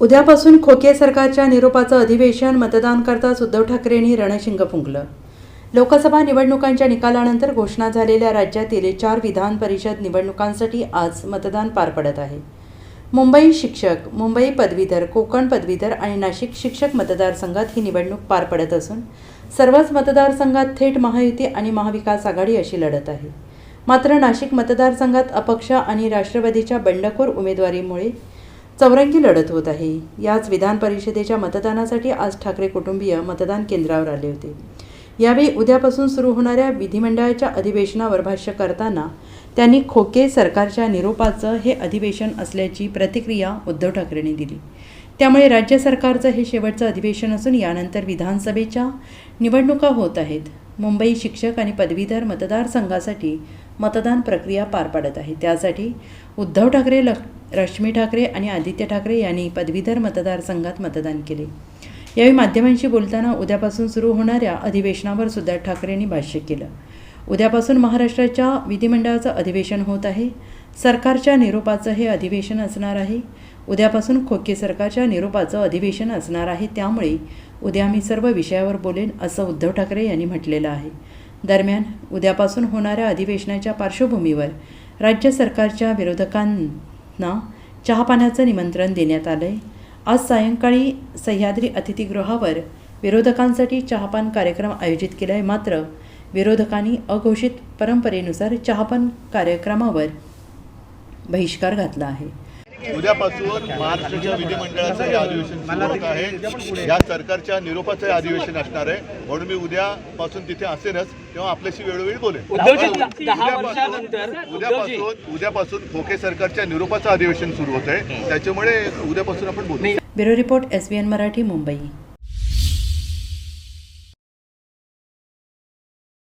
उद्यापासून खोके सरकारच्या निरोपाचं अधिवेशन मतदान करताच उद्धव ठाकरेंनी रणशिंग फुंकलं. लोकसभा निवडणुकांच्या निकालानंतर घोषणा झालेल्या राज्यातील चार विधान परिषद निवडणुकांसाठी आज मतदान पार पडत आहे. मुंबई शिक्षक मुंबई पदवीधर कोकण पदवीधर आणि नाशिक शिक्षक मतदारसंघात ही निवडणूक पार पडत असून सर्वच मतदारसंघात थेट महायुती आणि महाविकास आघाडी अशी लढत आहे. मात्र नाशिक मतदारसंघात अपक्ष आणि राष्ट्रवादीच्या बंडखोर उमेदवारीमुळे चौरंगी लढत होत आहे. याच विधान परिषदेच्या मतदानासाठी आज ठाकरे कुटुंबीय मतदान केंद्रावर आले होते. यावेळी उद्यापासून सुरू होणाऱ्या विधिमंडळाच्या अधिवेशनावर भाष्य करताना त्यांनी खोके सरकारच्या निरोपाचं हे अधिवेशन असल्याची प्रतिक्रिया उद्धव ठाकरेंनी दिली. त्यामुळे राज्य सरकारचं हे शेवटचं अधिवेशन असून यानंतर विधानसभेच्या निवडणुका होत आहेत. मुंबई शिक्षक आणि पदवीधर मतदारसंघासाठी मतदान प्रक्रिया पार पाडत आहे. त्यासाठी उद्धव ठाकरे लक्ष रश्मी ठाकरे आणि आदित्य ठाकरे यांनी पदवीधर मतदारसंघात मतदान केले. यावेळी माध्यमांशी बोलताना उद्यापासून सुरू होणाऱ्या अधिवेशनावर सुद्धा ठाकरेंनी भाष्य केलं. उद्यापासून महाराष्ट्राच्या विधिमंडळाचं अधिवेशन होत आहे. सरकारच्या निरोपाचं हे अधिवेशन असणार आहे. उद्यापासून खोके सरकारच्या निरोपाचं अधिवेशन असणार आहे. त्यामुळे उद्या मी सर्व विषयावर बोलेन असं उद्धव ठाकरे यांनी म्हटलेलं आहे. दरम्यान उद्यापासून होणाऱ्या अधिवेशनाच्या पार्श्वभूमीवर राज्य सरकारच्या ना चहापाण्याचं निमंत्रण देण्यात आलं आहे आज सायंकाळी सह्याद्री अतिथीगृहावर विरोधकांसाठी चहापान कार्यक्रम आयोजित केला आहे मात्र विरोधकांनी अघोषित परंपरेनुसार चहापान कार्यक्रमावर बहिष्कार घातला आहे. उद्यापासून महाराष्ट्राच्या विधिमंडळाचं हे अधिवेशन सुरू होत आहे. या सरकारच्या निरोपाचं हे अधिवेशन असणार आहे. म्हणून मी उद्यापासून तिथे असेनच तेव्हा आपल्याशी वेळोवेळी बोलेन. दहा उद्यापासून-. उद्यापासून खोके सरकारच्या निरोपाचं अधिवेशन सुरू होत आहे त्याच्यामुळे उद्यापासून आपण बोलू. Bureau report S Marathi Mumbai.